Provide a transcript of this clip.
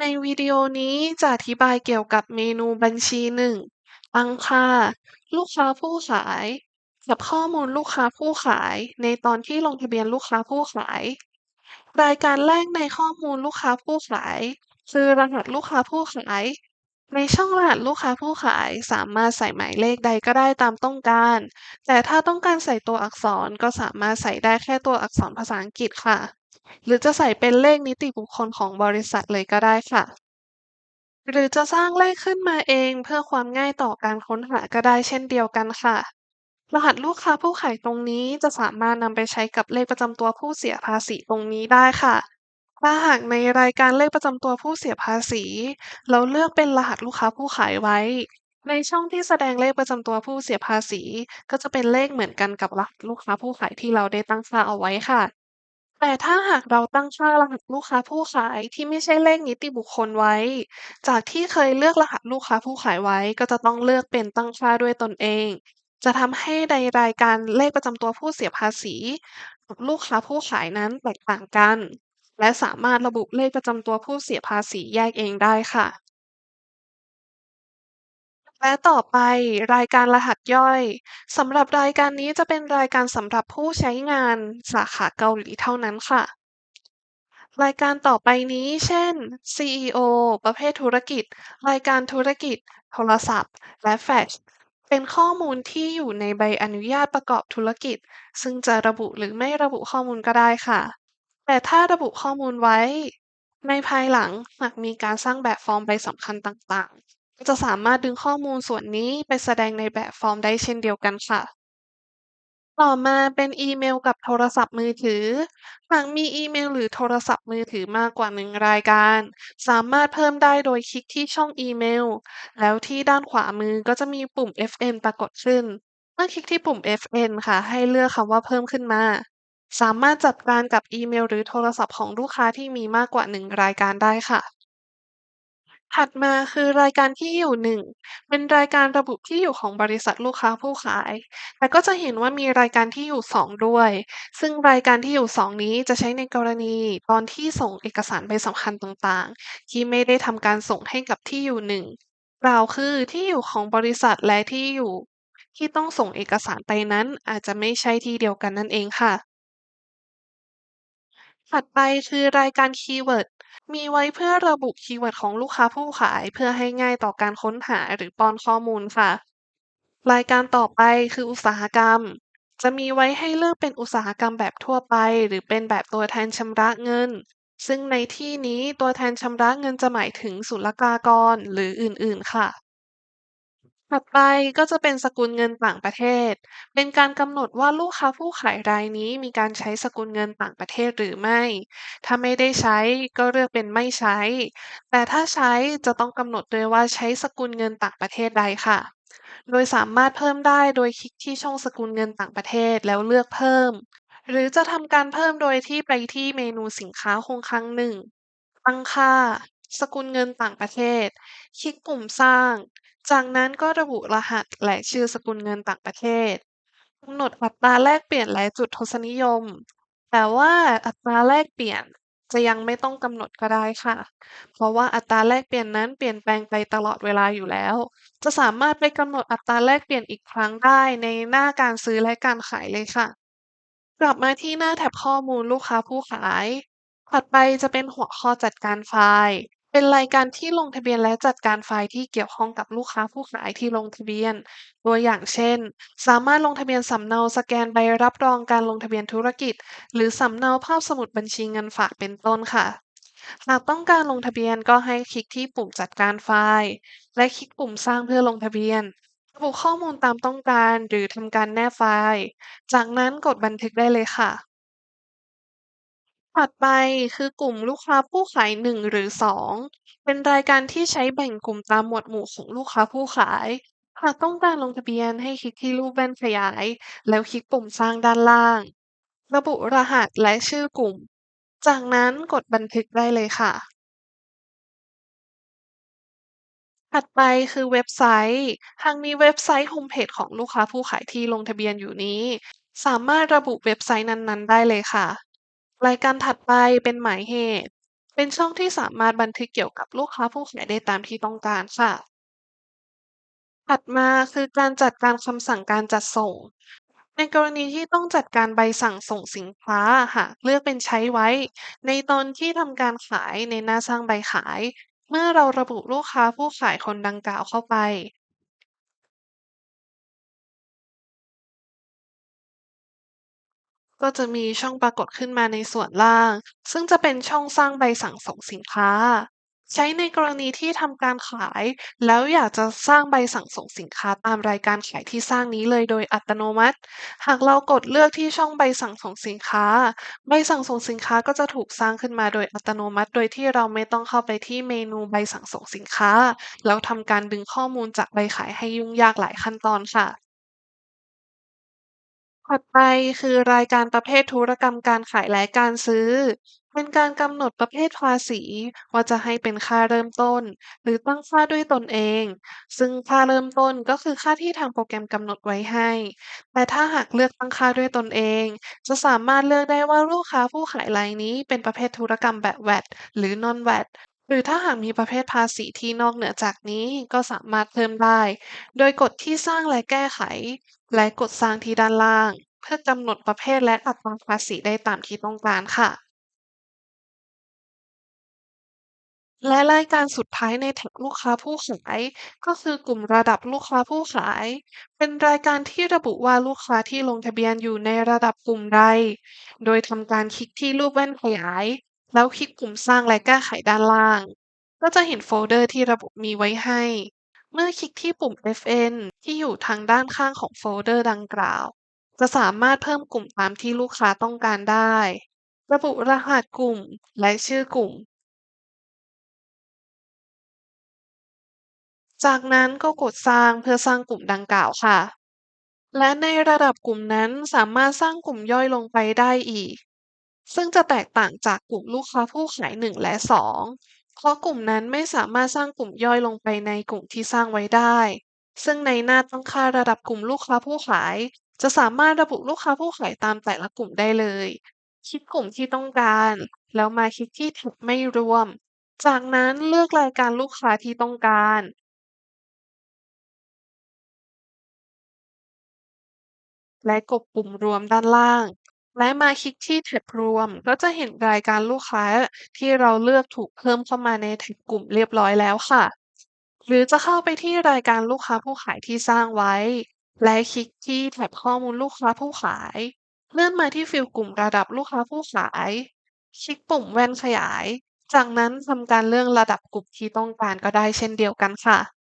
ในวิดีโอนี้จะอธิบายเกี่ยวกับเมนูบัญชีหนึ่งตั้งค่า ลูกค้าผู้ขาย กับข้อมูลลูกค้าผู้ขาย ในตอนที่ลงทะเบียนลูกค้าผู้ขาย รายการแรกในข้อมูลลูกค้าผู้ขาย คือรหัสลูกค้าผู้ขาย ในช่องรหัสลูกค้าผู้ขายสามารถใส่หมายเลขใดก็ได้ตามต้องการ แต่ถ้าต้องการใส่ตัวอักษรก็สามารถใส่ได้แค่ตัวอักษรภาษาอังกฤษค่ะ หรือจะใส่เป็นเลขนิติบุคคลของบริษัทเลยก็ได้ค่ะ หรือจะสร้างเลขขึ้นมาเองเพื่อความง่ายต่อการค้นหาก็ได้เช่นเดียวกันค่ะ รหัสลูกค้าผู้ขายตรงนี้จะสามารถนำไปใช้กับเลขประจำตัวผู้เสียภาษีตรงนี้ได้ค่ะ ถ้าหากในรายการเลขประจำตัวผู้เสียภาษี เราเลือกเป็นรหัสลูกค้าผู้ขายไว้ ในช่องที่แสดงเลขประจำตัวผู้เสียภาษี ก็จะเป็นเลขเหมือนกันกับรหัสลูกค้าผู้ขายที่เราได้ตั้งค่าเอาไว้ค่ะ แต่ถ้าหากเราตั้งค่ารหัสลูกค้าผู้ขายที่ไม่ใช่เลขนิติบุคคลไว้ จากที่เคยเลือกรหัสลูกค้าผู้ขายไว้ ก็จะต้องเลือกเป็นตั้งค่าด้วยตนเอง จะทำให้ในรายการเลขประจำตัวผู้เสียภาษีกับลูกค้าผู้ขายนั้นแตกต่างกัน และสามารถระบุเลขประจำตัวผู้เสียภาษีแยกเองได้ค่ะ และต่อไปรายการรหัสย่อยสำหรับรายการนี้จะเป็นรายการสำหรับผู้ใช้งานสาขาเกาหลีเท่านั้นค่ะ รายการต่อไปนี้ เช่น CEO ประเภทธุรกิจ รายการธุรกิจ โทรศัพท์ และแฟกซ์เป็นข้อมูลที่อยู่ในใบอนุญาตประกอบธุรกิจ ซึ่งจะระบุหรือไม่ระบุข้อมูลก็ได้ค่ะ แต่ถ้าระบุข้อมูลไว้ ในภายหลังหากมีการสร้างแบบฟอร์มใบสำคัญต่างๆ จะสามารถดึงข้อมูลส่วนนี้ไปแสดงในแบบฟอร์มได้เช่นเดียวกันค่ะ ต่อมาเป็นอีเมลกับโทรศัพท์มือถือ หากมีอีเมลหรือโทรศัพท์มือถือมากกว่าหนึ่งรายการ สามารถเพิ่มได้โดยคลิกที่ช่องอีเมล แล้วที่ด้านขวามือก็จะมีปุ่ม FN ปรากฏขึ้น เมื่อคลิกที่ปุ่ม FN ค่ะ ให้เลือกคำว่าเพิ่มขึ้นมา สามารถจัดการกับอีเมลหรือโทรศัพท์ของลูกค้าที่มีมากกว่าหนึ่งรายการได้ค่ะ ถัดมาคือรายการที่อยู่หนึ่งเป็นรายการระบุที่อยู่ของบริษัทลูกค้าผู้ขาย แต่ก็จะเห็นว่ามีรายการที่อยู่สองด้วย ซึ่งรายการที่อยู่สองนี้จะใช้ในกรณีตอนที่ส่งเอกสารใบสำคัญต่างๆ ที่ไม่ได้ทำการส่งให้กับที่อยู่หนึ่งกล่าวคือที่อยู่ของบริษัทและที่อยู่ ที่ต้องส่งเอกสารไปนั้นอาจจะไม่ใช่ที่เดียวกันนั่นเองค่ะ ถัดไปคือรายการคีย์เวิร์ด มีไว้เพื่อระบุคีย์เวิร์ดของลูกค้าผู้ขายเพื่อให้ง่ายต่อการค้นหาหรือป้อนข้อมูลค่ะ รายการต่อไปคืออุตสาหกรรม จะมีไว้ให้เลือกเป็นอุตสาหกรรมแบบทั่วไป หรือเป็นแบบตัวแทนชำระเงิน ซึ่งในที่นี้ตัวแทนชำระเงินจะหมายถึงศุลกากรหรืออื่นๆค่ะ ถัดไปก็จะเป็นสกุลเงินต่างประเทศ เป็นการกำหนดว่าลูกค้าผู้ขายรายนี้มีการใช้สกุลเงินต่างประเทศหรือไม่ ถ้าไม่ได้ใช้ก็เลือกเป็นไม่ใช้ แต่ถ้าใช้จะต้องกำหนดด้วยว่าใช้สกุลเงินต่างประเทศใดค่ะ โดยสามารถเพิ่มได้โดยคลิกที่ช่องสกุลเงินต่างประเทศแล้วเลือกเพิ่ม หรือจะทำการเพิ่มโดยที่ไปที่เมนูสินค้าคงคลังหนึ่ง ตั้งค่า สกุลเงินต่างประเทศ คลิกปุ่มสร้าง จากนั้นก็ระบุรหัสและชื่อสกุลเงินต่างประเทศกำหนดอัตราแลกเปลี่ยนและจุดทศนิยม แต่ว่าอัตราแลกเปลี่ยนจะยังไม่ต้องกำหนดก็ได้ค่ะ เพราะว่าอัตราแลกเปลี่ยนนั้นเปลี่ยนแปลงไปตลอดเวลาอยู่แล้ว จะสามารถไปกำหนดอัตราแลกเปลี่ยนอีกครั้งได้ในหน้าการซื้อและการขายเลยค่ะ กลับมาที่หน้าแท็บข้อมูลลูกค้าผู้ขาย ถัดไปจะเป็นหัวข้อจัดการไฟล์ เป็นรายการที่ลงทะเบียนและจัดการไฟล์ที่เกี่ยวข้องกับลูกค้าผู้ขายที่ลงทะเบียน ตัวอย่างเช่น สามารถลงทะเบียนสำเนาสแกนใบรับรองการลงทะเบียนธุรกิจ หรือสำเนาภาพสมุดบัญชีเงินฝากเป็นต้นค่ะ หากต้องการลงทะเบียนก็ให้คลิกที่ปุ่มจัดการไฟล์ และคลิกปุ่มสร้างเพื่อลงทะเบียน ระบุข้อมูลตามต้องการหรือทำการแนบไฟล์ จากนั้นกดบันทึกได้เลยค่ะ ถัดไปคือกลุ่มลูกค้าผู้ขายหนึ่งหรือสองเป็นรายการที่ใช้แบ่งกลุ่มตามหมวดหมู่ของลูกค้าผู้ขาย หากต้องการลงทะเบียนให้คลิกที่รูปแว่นขยาย แล้วคลิกปุ่มสร้างด้านล่าง ระบุรหัสและชื่อกลุ่ม จากนั้นกดบันทึกได้เลยค่ะ ถัดไปคือเว็บไซต์ หากมีเว็บไซต์โฮมเพจของลูกค้าผู้ขายที่ลงทะเบียนอยู่นี้ สามารถระบุเว็บไซต์นั้นๆ ได้เลยค่ะ รายการถัดไปเป็นหมายเหตุ เป็นช่องที่สามารถบันทึกเกี่ยวกับลูกค้าผู้ขายได้ตามที่ต้องการค่ะ ถัดมาคือการจัดการคำสั่งการจัดส่ง ในกรณีที่ต้องจัดการใบสั่งส่งสินค้าหากเลือกเป็นใช้ไว้ ในตอนที่ทำการขายในหน้าสร้างใบขาย เมื่อเราระบุลูกค้าผู้ขายคนดังกล่าวเข้าไป ก็จะมีช่องปรากฏขึ้นมาในส่วนล่าง ซึ่งจะเป็นช่องสร้างใบสั่งส่งสินค้า ใช้ในกรณีที่ทำการขาย แล้วอยากจะสร้างใบสั่งส่งสินค้าตามรายการขายที่สร้างนี้เลยโดยอัตโนมัติ หากเรากดเลือกที่ช่องใบสั่งส่งสินค้า ใบสั่งส่งสินค้าก็จะถูกสร้างขึ้นมาโดยอัตโนมัติ โดยที่เราไม่ต้องเข้าไปที่เมนูใบสั่งส่งสินค้า แล้วทำการดึงข้อมูลจากใบขายให้ยุ่งยากหลายขั้นตอนค่ะ ถัดไปคือรายการประเภทธุรกรรมการขายและการซื้อ เป็นการกำหนดประเภทภาษีว่าจะให้เป็นค่าเริ่มต้น หรือตั้งค่าด้วยตนเอง ซึ่งค่าเริ่มต้นก็คือค่าที่ทางโปรแกรมกำหนดไว้ให้ แต่ถ้าหากเลือกตั้งค่าด้วยตนเอง จะสามารถเลือกได้ว่าลูกค้าผู้ขายรายนี้เป็นประเภทธุรกรรมแบบ VAT หรือ Non-VAT รือถ้าหากมีประเภทภาษีที่นอกเหนือจากนี้ก็สามารถเพิ่มได้ โดยกดที่สร้างและแก้ไข และกดสร้างที่ด้านล่าง เพื่อกำหนดประเภทและอัตราภาษีได้ตามที่ต้องการค่ะ และรายการสุดท้ายในแท็กลูกค้าผู้ขายก็คือกลุ่มระดับลูกค้าผู้ขาย เป็นรายการที่ระบุว่าลูกค้าที่ลงทะเบียนอยู่ในระดับกลุ่มใด โดยทำการคลิกที่รูปแว่นขยาย แล้วคลิกปุ่มสร้างและแก้ไขด้านล่าง ก็จะเห็นโฟลเดอร์ที่ระบุมีไว้ให้ เมื่อคลิกที่ปุ่ม FN ที่อยู่ทางด้านข้างของโฟลเดอร์ดังกล่าว จะสามารถเพิ่มกลุ่มตามที่ลูกค้าต้องการได้ ระบุรหัสกลุ่มและชื่อกลุ่ม จากนั้นก็กดสร้างเพื่อสร้างกลุ่มดังกล่าวค่ะ และในระดับกลุ่มนั้นสามารถสร้างกลุ่มย่อยลงไปได้อีก ซึ่งจะแตกต่างจากกลุ่มลูกค้าผู้ขาย 1 และ 2 เพราะกลุ่มนั้นไม่สามารถสร้างกลุ่มย่อยลงไปในกลุ่มที่สร้างไว้ได้ ซึ่งในหน้าตั้งค่าระดับกลุ่มลูกค้าผู้ขาย จะสามารถระบุลูกค้าผู้ขายตามแต่ละกลุ่มได้เลยคลิกกลุ่มที่ต้องการ แล้วมาคลิกที่แท็บไม่รวม จากนั้นเลือกรายการลูกค้าที่ต้องการและกดปุ่มรวมด้านล่าง และมาคลิกที่แท็บรวม ก็จะเห็นรายการลูกค้าที่เราเลือกถูกเพิ่มเข้ามาในแท็บกลุ่มเรียบร้อยแล้วค่ะ หรือจะเข้าไปที่รายการลูกค้าผู้ขายที่สร้างไว้ และคลิกที่แท็บข้อมูลลูกค้าผู้ขาย เลื่อนมาที่ฟิลกลุ่มระดับลูกค้าผู้ขาย คลิกปุ่มแว่นขยาย จากนั้นทำการเลือกระดับกลุ่มที่ต้องการก็ได้เช่นเดียวกันค่ะ